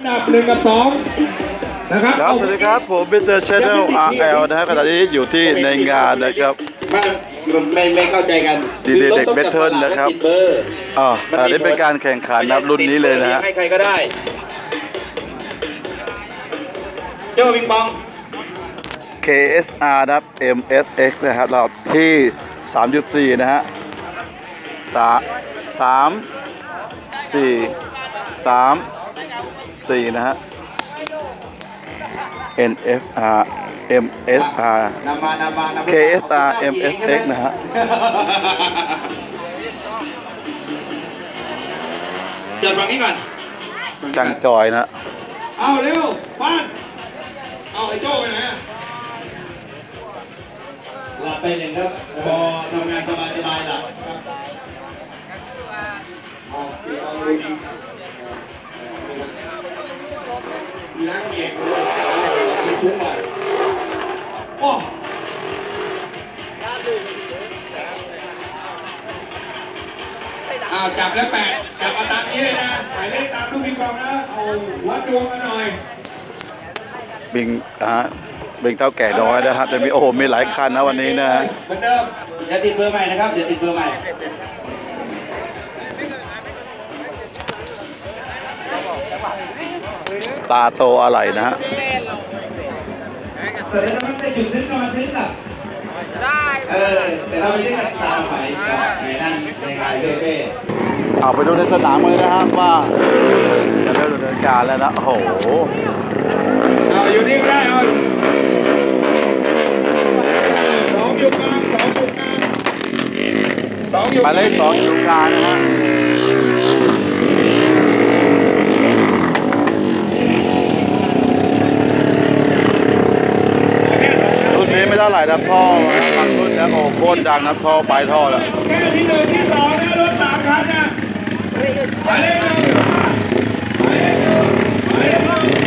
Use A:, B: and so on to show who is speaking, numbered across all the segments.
A: อันดับหนึ่งกับสองนะครับ
B: ครับสวัสดีครับผมเป็นเตอร์ชแนล RL นะครับขณะนี้อยู่ที่ในงานนะครับ
C: ไม่ไม่ไม่เข้าใจกัน
B: ดีเด็ก Battle นะครับ
C: ติดเบอร์
B: อ๋ออันนี้เป็นการแข่งขันนะครับรุ่นนี้เลยนะฮะ
C: ให้ใครก็ได้เจ้าปิงปอง
B: KSR นะครับ MSX นะครับเราที่ 3.4 นะฮะสาสามสี่สาม สี่นะฮะ NFR MSR
C: นำมานำมานำมา
B: KSR MSX นะฮะ
C: เดี๋ยวฝั่งนี้ก่อน
B: จังจอยนะ
A: เอาเร็วป้านเอาไอ้โจ้ไปไหนอะ
C: หลับไปหนึ่งครับพอทำงานสบายสบายหลับ
A: เอาเอาดูดีมีนักเกียรติ มีคุ้มไปโอ้เอาจับแล้วแปะจับมาตามนี้เลยนะหมายเลขตามลูกปิงปองนะเอาวัดดวงกันหน่อย
B: บิงอ่าบิงเท่าแก่น้อยนะครับแต่มีโอ้โหมีหลายคันนะวันนี้นะฮะ
A: เหมือนเดิม
C: อย่าติดเบอร์ใหม่นะครับอย่าติดเบอร์ใหม่
B: ตาโตอะไรนะฮะ
C: แต่เราไม่ได้หยุดนึกนอนนึกหลับได้เออแต่เราไม่ได้ตามไปในนั่นในงานเรื่อยๆ
B: เอาไปดูในสนามเลยนะครับว่าจะเริ่มดำเนินการแล้วนะโอ้โห
A: เอาอยู่นี่ก็ได้เอาสองอยู่กลางสองอยู่กลางสองอยู่
B: หมายเลขสองอยู่กลางนะฮะรุ่ นี้ไม่เท่าไหร่นะท่อบางรุ่นนะโอ้โหโคตรดังนะท่อปลายท่อแล้ว
A: แค่ที่หนึ่งที่สองนะรถสามคันนะหมายเลขหนึ่งหมายเลขหนึ่งหมายเลขหนึ่ง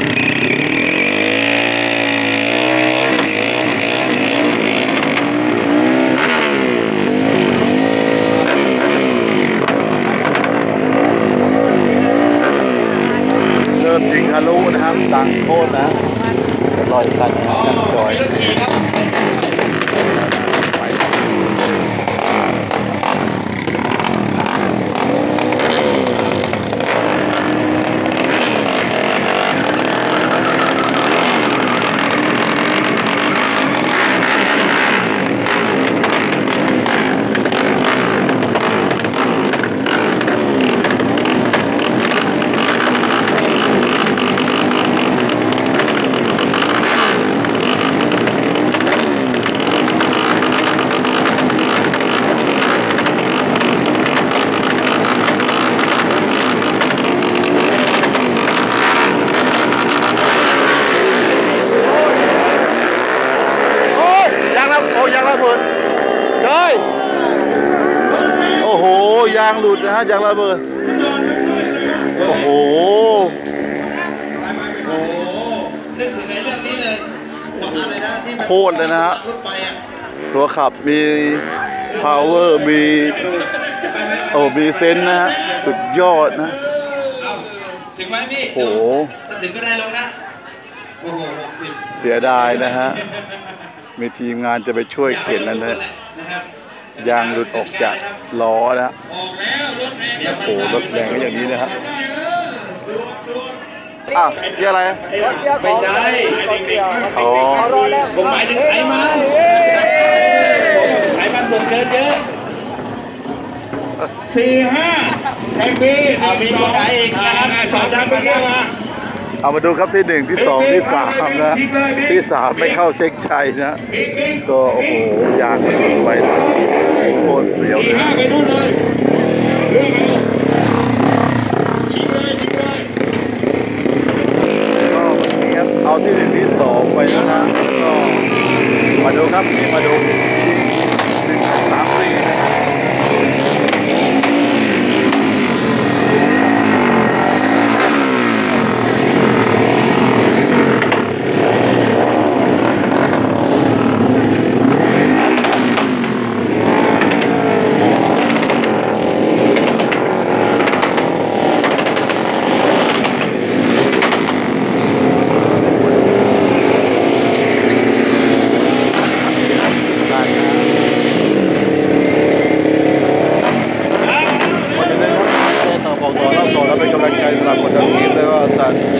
B: เริ่มจริงทะลุนะครับดังโคตรนะ ลอยกันนะครับกันจอย ยางระเบิดโอ้โหนึ
C: กถึงในเรื่องนี้เลยบอกอะไรนะที่มัน
B: โคตรเลยนะฮะ
C: รถไฟอะ
B: ตัวขับมี power มีโอ้มีเซนส์นะฮะสุดยอดนะ
C: เอาถึงไหมพี่
B: โอ้โห
C: ถ้าถึงก็ได้ลงนะโอ้โหหกสิบ
B: เสียดายนะฮะมีทีมงานจะไปช่วยเข็นแล้วนะ
C: นะครับ
B: ยางหลุดออกจากล้อนะ
A: ออกแล้วรถแรง
B: โอ้โหรถแรงก็อย่างนี้นะฮะอ้าวนี่อะไร
C: ไม่ใช่
B: อ๋อ
C: ผมหมายถึงไขมันไขมันส่วนเกินเยอะ
A: สี่ห้าแท็กซี่
C: เอามีตัวไหนอีกนะครับ
A: สองชั้นไปเรียกมา
B: เอามาดูครับที่หนึ่งที่สองที่สามนะ ที่สามไม่เข้าเช็คชัยนะ
A: ก็
B: โอ้โหยางมันหลุดไปโคตรเสียว
A: สี่
B: เลย
A: ห้าไปนู่นเลยเรื่องเอาชิงเลยชิงเลย
B: ก็วันนี้ครับเอาที่หนึ่งที่สองไปแล้วนะก็มาดูครับนี่มาดูหนึ่งสองสามสี่นะครับ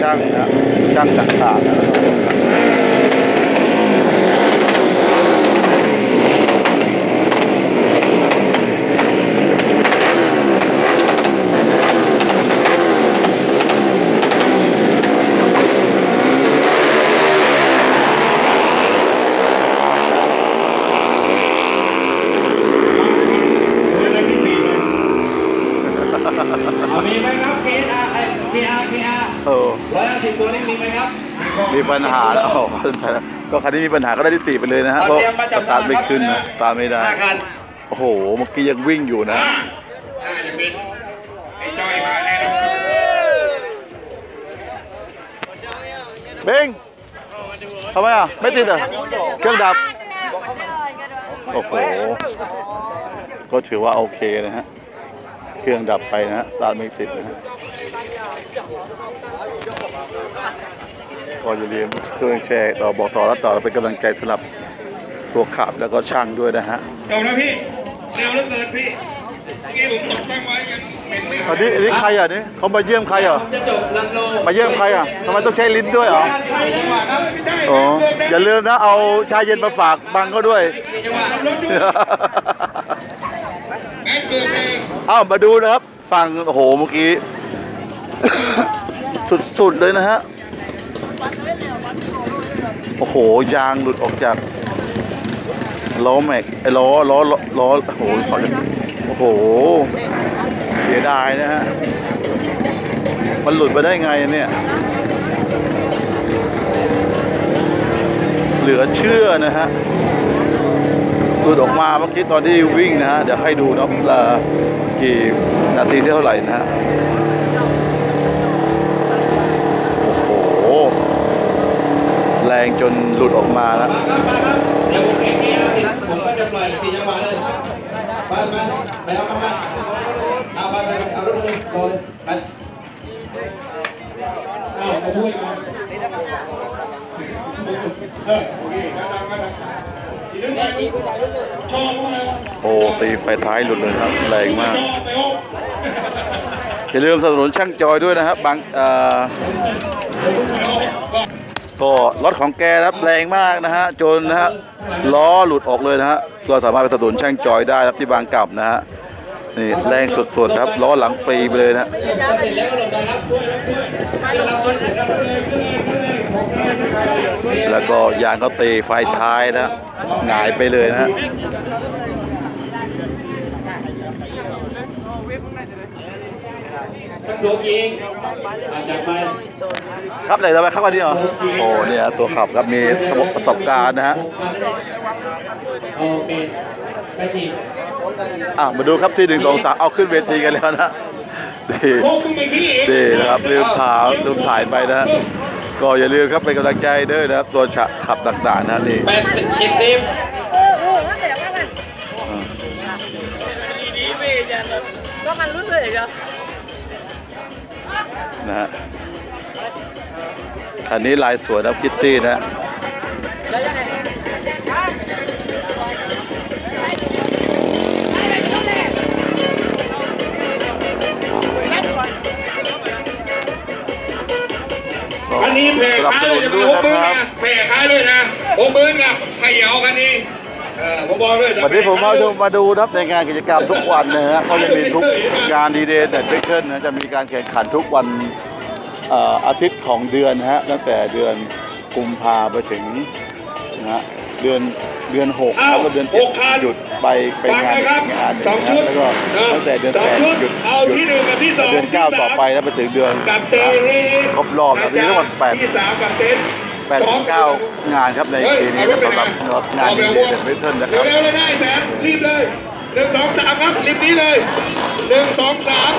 B: ช่างนะช่างต่างๆนะครับ
C: มีไหมครับ KR ไอ้ KR KR
B: เออ
C: ร้อยห้าสิบ ตัวนี้มีไหมครับ
B: มีปัญหาแล้วโอ้โหก็คันนี้มีปัญหาก็ได้ที่สี่ไปเลยนะฮะเพราะสตาร์ทไม่ขึ้นนะสตาร์ทไม่ได้
C: ห้าคัน
B: โอ้โหเมื่อกี้ยังวิ่งอยู่นะ
A: น่าจะเป็นไอ้จ้อยมาแน่นอน
B: เบงทำไมอะไม่ติดอะเครื่องดับโอ้โหก็ถือว่าโอเคนะฮะ เครื่องดับไปนะฮะสตาร์ทไม่ติดนะฮะ ก็อย่าลืมช่วยแชร์ต่อบอกต่อและต่อเป็นกำลังใจสำหรับตัวขับแล้วก็ช่างด้วยนะฮะ
A: จบแล้วพี่เร็วเหลือเกินพี่เมื่อกี้ผมตกตั้งไว้ยังเหม็นไม่
B: อันนี้อันนี้ใครอะนี่เขามาเยี่ยมใครอะ
C: จะจบลันโล
B: มาเยี่ยมใครอะทำไมต้องใช้ลิ้นด้วยเหรอ
C: ใช่จังหวะครับ
A: ไม่ได้
B: อ๋ออย่าลืมนะเอาชาเย็นมาฝากบังเขาด้วย
C: จังหวะ
A: ขับรถด้วยแม่งเกินเอง
B: เอ้ามาดูนะครับ ฟังโอ้โหเมื่อกี้ สุดๆเลยนะฮะ โอ้โห ยางหลุดออกจากล้อแม็กไอ้ล้อล้อล้อโอ้โหขอเลยโอ้โห เสียดายนะฮะ มันหลุดไปได้ไงเนี่ย เหลือเชื่อนะฮะ หลุดออกมาเมื่อกี้ตอนที่วิ่งนะฮะ เดี๋ยวให้ดูนะว่ากี่นาทีเท่าไหร่นะฮะ โอ้โห แรงจนหลุดออกมาแล้ว
C: มาครับมาครับเดี๋ยวผมเองเนี่ยผมก็จะปล่อยสี่จังหวะเลยไปไปไปเอาเข้ามาเอาไปไปเอารถเลยโดนไป
A: เอาไปด้วยกันเออโอเคกำลังกำลัง
B: โอ้ตีไฟท้ายหลุดเลยครับแรงมาก
A: อบไปโอ้
B: อย่าลืมสนับสนุนช่างจอยด้วยนะครับบางเอ่อ
A: ก็
B: รถของแกครับแรงมากนะฮะจนนะฮะล้อหลุดออกเลยนะฮะก็สามารถไปสนับสนุนช่างจอยได้ครับที่บางกลับนะฮะนี่แรงสุดๆครับล้อหลังฟรีไปเลยนะ
C: แล้วก็ย
B: แล้วก็ยางเขาตีไฟท้ายนะหงายไปเลยนะฮะ
C: ครับหลวงยิงอ่าจัดไป
B: ครับไหนเราไปครับวันนี้เหรอ โอ้เนี่ยตัวขับครับมีประสบการณ์นะฮะ
C: โอเคไปที
B: อะมาดูครับที่หนึ่งสองสามเอาขึ้นเวทีกันแล้วนะดี
A: โค้งมึงไปที่อีก
B: ดีนะครับลืมถามลืมถ่ายไปนะฮะก็อย่าลืมครับเป็นกำลังใจด้วยนะครับ ตัวฉะขับต่างๆนะนี่
C: แปดสิบเจ็ดสิบ
D: ก็มันรุ่นเลยเหรอ
B: นะฮะคันนี้ลายสวยนะครับคิตตี้นะ
D: แล้วยังไง
B: ก็
A: คันนี้แผ่
B: สนับ
A: ค้า
B: ส
A: เล
B: นุ
A: ย
B: น
A: จะ
B: ด้วย
A: มาหก
B: นะ
A: หมื่น
B: ครับ
A: นะแผ่ค้าเลยนะหกหมื่นนะไม่เอาคันนี้ เออผมบอกเลย
B: วันนี้ผมมาดูมาดูนะครับในงานกิจกรรมทุกวันนะฮะก็จะมีทุกงานดีเดย์แต่เบเกิลนะจะมีการแข่งขันทุกวันเอ่ออาทิตย์ของเดือนนะฮะตั้งแต่เดือนกุมภาไปถึงนะฮะเดือนเดือนหกแล้วก็เดือนเจ็ดหยุดไปไป
A: ฟัง
B: งาน
A: นะครับ
B: งานหนึ่
A: สอง
B: งนะ
A: ชุ
B: ฮะ
A: ด
B: แล้วก็ตั้งแต่เดือน
A: สอ
B: แป
A: ง
B: ด
A: ชุด
B: หยุด
A: เอา
B: หยุ
A: ที่
B: ด
A: หนึ่งกับที่สอง
B: เดือนเก้าต่อไปแล้วไปถึงเดือน
A: กับเต้
B: ครบรอบนะมีทั้งหมดแปด
A: ที่สามกับเต้
B: แปดถึงเก้างานครับในปีนี้สำหรับงานดีเดย์แต่เบเกิลนะครับ
A: เร็วๆเลยนะไอ้แสนรีบเลยหนึ่งสองสามครับรีบนี้เลยหนึ่งสองสาม